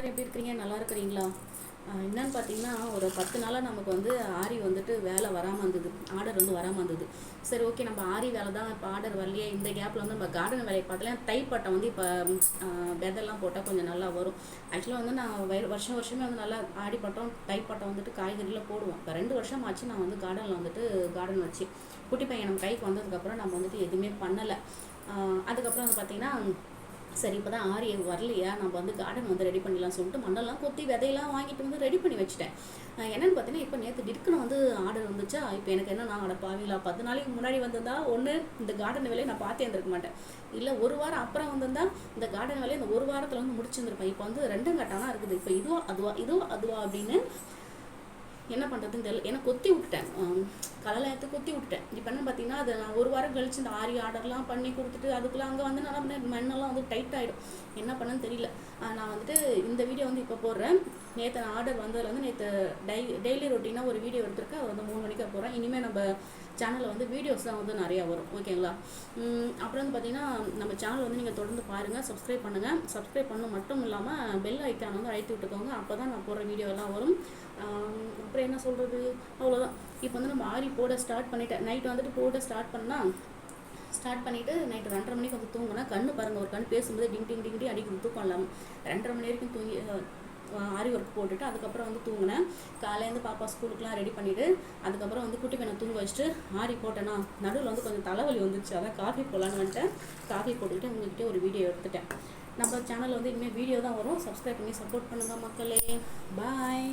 எல்லோரும் எப்படி இருக்கிறீங்க? நல்லா இருக்கிறீங்களா? என்னன்னு பார்த்தீங்கன்னா ஒரு பத்து நாளாக நமக்கு வந்து ஆரி வந்துட்டு வேலை வராமல் இருந்தது. ஆர்டர் வந்து வராமல் இருந்தது. சரி ஓகே நம்ம ஆரி வேலை தான் இப்போ ஆர்டர் வரலையே. இந்த கேப்பில் வந்து நம்ம கார்டன் வேலையை பார்த்தலாம் தைப்பட்டம் வந்து இப்போ விதெல்லாம் போட்டால் கொஞ்சம் நல்லா வரும். ஆக்சுவலாக வந்து நான் வய- வருஷம் வருஷமே வந்து நல்லா ஆடிப்பட்டம் தைப்பட்டம் வந்துட்டு காய்கறியில் போடுவோம். இப்போ ரெண்டு வருஷம் ஆச்சு நான் வந்து கார்டனில் வந்துட்டு கார்டன் வச்சு. குட்டி பையன் நம்ம கைக்கு வந்ததுக்கப்புறம் நம்ம வந்துட்டு எதுவுமே பண்ணலை. அதுக்கப்புறம் வந்து பார்த்தீங்கன்னா சரி இப்போ தான் ஆரி வரலையா? நம்ம வந்து கார்டன் வந்து ரெடி பண்ணிடலாம் சொல்லிட்டு மண்ணெல்லாம் கொத்தி விதையெல்லாம் வாங்கிட்டு வந்து ரெடி பண்ணி வச்சுட்டேன். என்னென்னு பார்த்தீங்கன்னா இப்போ நேற்று டிற்குன்னு வந்து ஆர்டர் வந்துச்சா? இப்போ எனக்கு என்ன நான் அட பாவீங்களா பத்து நாளைக்கு முன்னாடி வந்திருந்தா ஒன்று இந்த கார்டன் வேலையை நான் பார்த்தே இருந்திருக்க மாட்டேன். இல்லை ஒரு வாரம் அப்புறம் வந்திருந்தா இந்த கார்டன் வேலையை இந்த ஒரு வாரத்தில் வந்து முடிச்சிருந்துருப்பேன். இப்போ வந்து ரெண்டும் கட்டாலாம் இருக்குது. இப்போ இதுவா அதுவா இதுவா அதுவா அப்படின்னு என்ன பண்ணுறதுன்னு தெரியல. ஏன்னா கொத்தி விட்டுட்டேன். கலலை எடுத்து குத்தி விட்டுட்டேன். இப்போ என்ன பார்த்தீங்கன்னா அது நான் ஒரு வாரம் கழிச்சு இந்த ஆரி ஆர்டர்லாம் பண்ணி கொடுத்துட்டு அதுக்குள்ளே அங்கே வந்து நல்லா பண்ண மண்ணெல்லாம் வந்து டைட் ஆகிடும் என்ன பண்ணேன்னு தெரியல. நான் வந்துட்டு இந்த வீடியோ வந்து இப்போ போடுறேன். நேற்று நான் ஆர்டர் வந்ததில் வந்து நேற்று டை டெய்லி ரொட்டீனாக ஒரு வீடியோ எடுத்திருக்கேன். அது வந்து மூணு மணிக்கு போகிறேன் இனிமேல் நம்ம சேனலில் வந்து வீடியோஸ் தான் வந்து நிறையா வரும். ஓகேங்களா அப்புறம் வந்து பார்த்தீங்கன்னா நம்ம சேனல் வந்து நீங்கள் தொடர்ந்து பாருங்கள் சப்ஸ்கிரைப் பண்ணுங்கள் சப்ஸ்கிரைப் பண்ண மட்டும் இல்லாமல் பெல் ஐக்கான் வந்து அழைத்து விட்டுக்கோங்க. அப்போ தான் நான் போடுற வீடியோ எல்லாம் வரும். அப்புறம் என்ன சொல்கிறது அவ்வளோதான் இப்போ வந்து நம்ம ஆரி போட ஸ்டார்ட் பண்ணிட்டேன். நைட் வந்துட்டு போட ஸ்டார்ட் பண்ணால் ஸ்டார்ட் பண்ணிவிட்டு நைட்டு ரெண்டரை மணிக்கு வந்து தூங்கினா கண்ணு பாருங்கள் ஒரு கண் பேசும்போது டிங் டிங் டிங் டிங் அடிக்குது தூக்கம் இல்லாமல் ரெண்டரை மணி வரைக்கும் தூங்கி ஆரி ஒர்க் போட்டுட்டு அதுக்கப்புறம் வந்து தூங்கினேன். காலையிலேருந்து பாப்பா ஸ்கூலுக்குலாம் ரெடி பண்ணிவிட்டு அதுக்கப்புறம் வந்து குட்டி பையனை தூங்க வச்சுட்டு ஆரி போட்டேன்னா நடுவில் வந்து கொஞ்சம் தலைவலி வந்துச்சு. அதான் காஃபி போடலான்னு வந்துட்டேன். காஃபி போட்டுக்கிட்டு உங்ககிட்ட ஒரு வீடியோ எடுத்துட்டேன். நம்ம சேனலில் வந்து இனிமேல் வீடியோ தான் வரும். சப்ஸ்கிரைப் பண்ணி சப்போர்ட் பண்ணுங்கள் மக்களே. பாய்